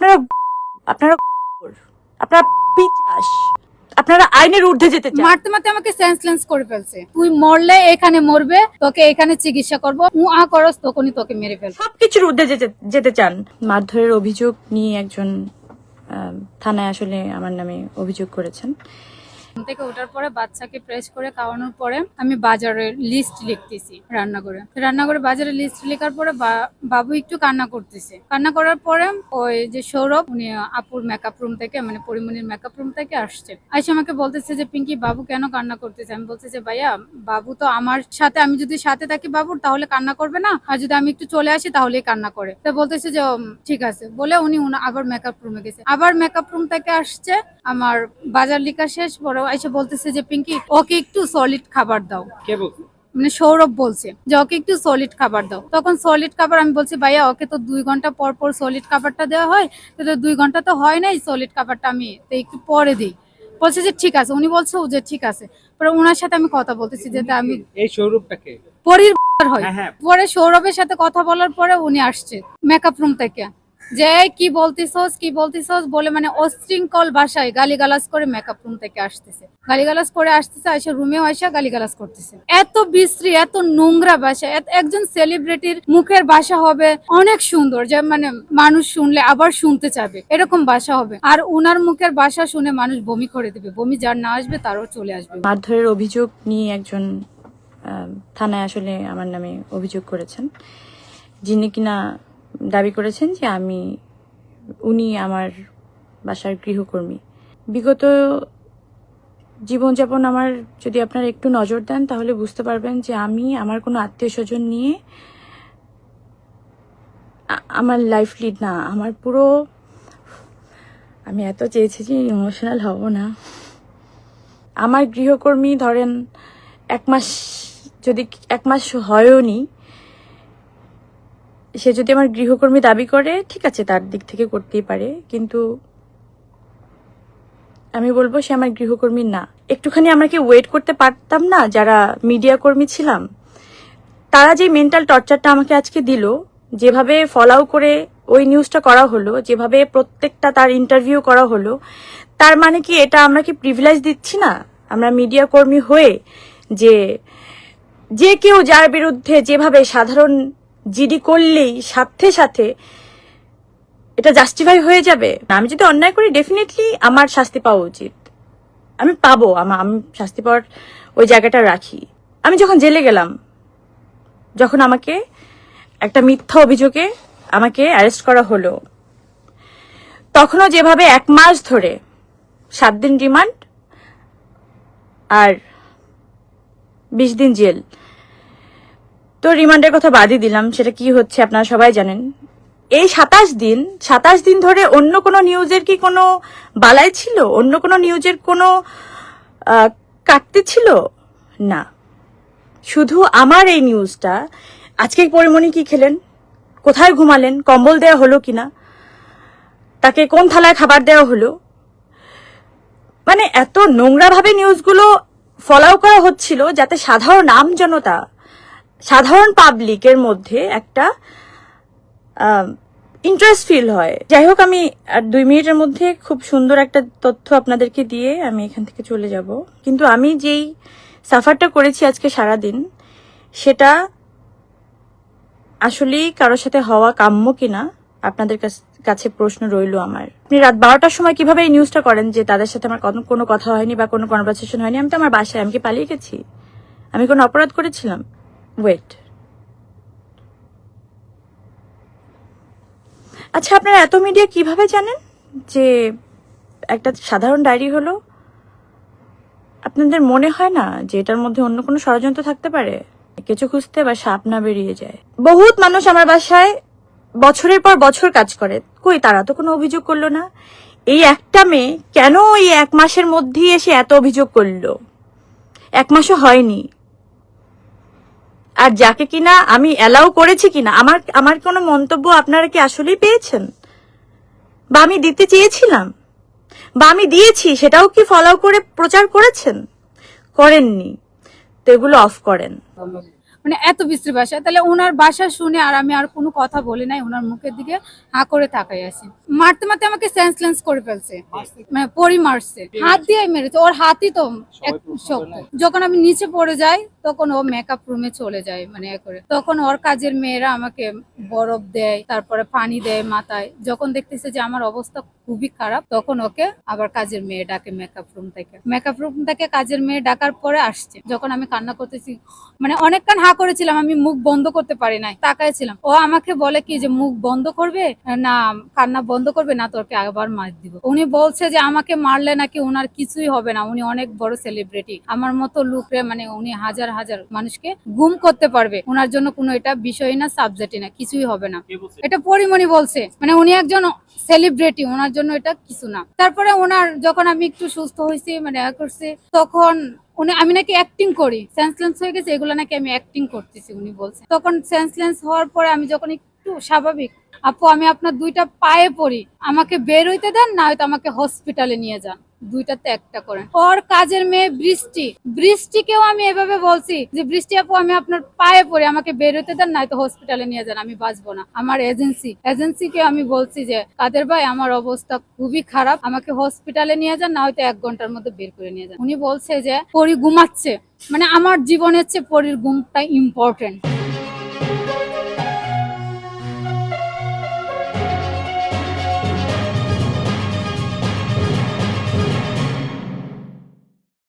আপনারা আপনারা আপনারা পিচাস। আপনারা আইনের ঊর্ধ্বে যেতে চান। মারতে মারতে আমাকে সেন্সলেন্স করে ফেলছে। তুই মরলে এখানে মরবে তোকে এখানে চিকিৎসা করব। উ আ করস তখনই তোকে মেরে ফেলব। সবকিছুর ঊর্ধ্বে যেতে যেতে চান। মারধরের অভিযোগ নিয়ে একজন থানায় আসলে আমার নামে অভিযোগ করেছেন। থেকে ওঠার পরে বাচ্চাকে প্রেস করে খাওয়ানোর পরে আমি বাজারের লিস্ট লিখতেছি রান্নাঘরে। রান্নাঘরে বাজারের লিস্ট লেখার পরে বাবু একটু কান্না করতেছে। কান্না করার পরে ওই যে সৌরভ, উনি আপুর মেকআপ রুম থেকে মানে পরিমণির মেকআপ রুম থেকে আসছে। আইসে আমাকে বলতেছে যে, পিঙ্কি, বাবু কেন কান্না করতেছে? আমি বলতেছি যে, ভাইয়া, বাবু তো আমার সাথে, আমি যদি সাথে থাকি বাবুর, তাহলে কান্না করবে না। আর যদি আমি একটু চলে আসি, তাহলেই কান্না করে। তো বলতেছে যে ঠিক আছে। বলে উনা- আবার মেকআপ রুমে গেছে। আবার মেকআপ রুম থেকে আসছে, আমার বাজার লিখা শেষ পরে এসে বলতেছে যে পিঙ্কি ওকে একটু সলিড খাবার দাও। কে বলছে? মানে সৌরভ বলছে যে ওকে একটু সলিড খাবার দাও। তখন সলিড খাবার আমি বলছি ভাইয়া ওকে তো দুই ঘণ্টা পর পর সলিড খাবারটা দেওয়া হয় তো দুই ঘণ্টা তো হয় নাই সলিড খাবারটা আমি তো একটু পরে দিই। বলছে যে ঠিক আছে। উনি বলছে ও যে ঠিক আছে। পরে ওনার সাথে আমি কথা বলতেছি যে আমি এই স্বরূপটাকে পরির হয়। হ্যাঁ হ্যাঁ। পরে সৌরভের সাথে কথা বলার পরে উনি আসছে মেকআপ রুম থেকে। যে, কি বলতিছস কি বলতিছস? বলে মানে অশৃঙ্খল ভাষায় গালিগালাজ করে মেকআপ রুম থেকে আসতেছে। গালিগালাজ করে আসতেছে এসে রুমেও এসে গালিগালাজ করতেছে। এত বিশ্রী, এত নোংরা এত- একজন সেলিব্রিটির মুখের ভাষা হবে অনেক সুন্দর। যে মানে মানুষ শুনলে আবার শুনতে চাবে। এরকম ভাষা হবে। আর উনার মুখের ভাষা শুনে মানুষ বমি করে দেবে। বমি যার না আসবে, তারও চলে আসবে। মারধরের অভিযোগ নিয়ে একজন থানায় আসলে আমার নামে অভিযোগ করেছেন। যিনি কিনা দাবি করেছেন যে আমি, উনি আমার বাসার গৃহকর্মী। বিগত জীবনযাপন আমার যদি আপনারা একটু নজর দেন, তাহলে বুঝতে পারবেন যে আমি আমার কোনো আত্মীয় স্বজন নিয়ে আমার লাইফ লিড না। আমার পুরো, আমি এত চেয়েছি যে ইমোশনাল হব না। আমার গৃহকর্মী ধরেন, এক মাস যদি, এক মাস হয়ও নি সে যদি আমার গৃহকর্মী দাবি করে, ঠিক আছে, তার দিক থেকে করতেই পারে, কিন্তু আমি বলব সে আমার গৃহকর্মী না। একটুখানি আমাকে ওয়েট করতে পারতাম না, যারা মিডিয়া কর্মী ছিলাম। তারা যে মেন্টাল টর্চারটা আমাকে আজকে দিল, যেভাবে ফলাও করে ওই নিউজটা করা হলো, যেভাবে প্রত্যেকটা তার ইন্টারভিউ করা হলো, তার মানে কি এটা আমরা কি প্রিভিলাইজ দিচ্ছি না? আমরা মিডিয়া কর্মী হয়ে যে যে কেউ যার বিরুদ্ধে যেভাবে সাধারণ জিডি করলেই সাথে সাথে এটা জাস্টিফাই হয়ে যাবে। আমি যদি অন্যায় করি ডেফিনেটলি আমার শাস্তি পাওয়া উচিত। আমি পাবো, আমা- আমি শাস্তি পাওয়ার ওই জায়গাটা রাখি। আমি যখন জেলে গেলাম, যখন আমাকে একটা মিথ্যা অভিযোগে আমাকে অ্যারেস্ট করা হলো, তখনও যেভাবে এক মাস ধরে সাত দিন রিমান্ড আর বিশ দিন জেল তো রিমান্ডের কথা বাদই দিলাম, সেটা কি হচ্ছে আপনারা সবাই জানেন। এই সাতাশ দিন সাতাশ দিন ধরে অন্য কোনো নিউজের কি কোনো বালাই ছিল? অন্য কোনো নিউজের কোনো কাটতে ছিল? না। শুধু আমার এই নিউজটা। আজকে পরিমণি কি খেলেন? কোথায় ঘুমালেন? কম্বল দেওয়া হলো কিনা? তাকে কোন থালায় খাবার দেওয়া হলো? মানে এত নোংরাভাবে নিউজগুলো ফলাও করা হচ্ছিল যাতে সাধারণ আম জনতা সাধারণ পাবলিকের মধ্যে একটা ইন্টারেস্ট ফিল হয়। যাই হোক, আমি আর দুই মিনিটের মধ্যে খুব সুন্দর একটা তথ্য আপনাদেরকে দিয়ে আমি এখান থেকে চলে যাব। কিন্তু আমি যেই সাফারটা করেছি আজকে সারাদিন, সেটা আসলেই কারোর সাথে হওয়া কাম্য কিনা, আপনাদের কাছ- প্রশ্ন রইল আমার। আপনি রাত বারোটার সময় কীভাবে এই নিউজটা করেন যে তাদের সাথে আমার কোনো কথা হয়নি বা কোনো কনভারসেশন হয়নি? আমি তো আমার বাসায়, আমি কি পালিয়ে গেছি? আমি কোনো অপরাধ করেছিলাম? ওয়েট আচ্ছা আপনারা এত মিডিয়া কীভাবে জানেন যে একটা সাধারণ ডায়েরি হলো? আপনাদের মনে হয় না যে এটার মধ্যে অন্য কোনো ষড়যন্ত্র থাকতে পারে? কিছু খুঁজতে বা সাপ না বেরিয়ে যায়। বহুত মানুষ আমার বাসায় বছরের পর বছর কাজ করে। কই, তারা তো কোনো অভিযোগ করল না? এই একটা মেয়ে কেন এই এক মাসের মধ্যেই এসে এত অভিযোগ করল? এক মাসও হয়নি। আর যাকে কিনা আমি অ্যালাউ করেছি কিনা, আমার আমার কোনো মন্তব্য আপনারা কি আসলেই পেয়েছেন? বা আমি দিতে চেয়েছিলাম? বা আমি দিয়েছি, সেটাও কি ফলো করে প্রচার করেছেন? করেননি। তো এগুলো অফ করেন। মানে এত বিশ্রী ভাষা। তাহলে ওনার ভাষা শুনে আর আমি আর কোনো কথা বলি নাই ওনার মুখের দিকে হা করে তাকাই আছি। মারতে মারতে আমাকে সেন্সলেন্স করে ফেলছে। মানে পরি মারছে। হাত দিয়ে মেরেছে। ওর হাতই তো শক্ত। যখন আমি নিচে পড়ে যাই তখন ও মেকআপ রুমে চলে যায় মানে করে। তখন ওর কাজের মেয়েরা আমাকে বরফ দেয় তারপরে পানি দেয় মাথায়। যখন দেখতেছে যে আমার অবস্থা খুবই খারাপ। তখন ওকে আবার কাজের মেয়ে ডাকে মেকআপ রুম থেকে। মেকআপ রুম থেকে কাজের মেয়ে ডাকার পরে আসছে। যখন আমি কান্না করতেছি মানে অনেকক্ষণ হা করেছিলাম আমি মুখ বন্ধ করতে পারি নাই তাকাইছিলাম। ও আমাকে বলে কি যে মুখ বন্ধ করবে? না কান্না বন্ধ করবে না তোকে আবার মার দিব। উনি বলছে যে আমাকে মারলে নাকি ওনার কিছুই হবে না উনি অনেক বড় সেলিব্রিটি আমার মতো লোকরে মানে উনি হাজার হাজার মানুষকে গুম করতে পারবে। ওনার জন্য কোনো এটা বিষয় না সাবজেক্টই না কিছুই হবে না। এটা পরিমণি বলছে। মানে উনি একজন সেলিব্রিটি ওনার জন্য এটা কিছু না। তারপরে ওনার যখন আমি একটু সুস্থ হয়েছি মানে করছি, তখন উনি, আমি নাকি অ্যাক্টিং করি। সেন্সলেন্স হয়ে গেছে, এগুলো নাকি আমি অ্যাক্টিং করতেছি, উনি বলছে। তখন সেন্সলেন্স হওয়ার পরে আমি যখন একটু স্বাভাবিক, আপু, আমি আপনার দুইটা পায়ে পড়ি, আমাকে বের হইতে দেন, না হয়তো আমাকে হসপিটালে নিয়ে যান। দুইটাতে একটা করেন ওর কাজের মেয়ে বৃষ্টি। বৃষ্টিকেও আমি এভাবে বলছি যে, বৃষ্টি আপু, আমি আপনার পায়ে পড়ে, আমাকে বের হতে দেন, নয়তো হসপিটালে নিয়ে যান, আমি বাঁচবো না। আমার এজেন্সি এজেন্সিকে আমি বলছি যে, কাদের ভাই, আমার অবস্থা খুবই খারাপ, আমাকে হসপিটালে নিয়ে যান না হয়তো এক ঘণ্টার মধ্যে বের করে নিয়ে যান। উনি বলছে যে, পরি ঘুমাচ্ছে। মানে আমার জীবনের চেয়ে পরির ঘুমটা ইম্পর্টেন্ট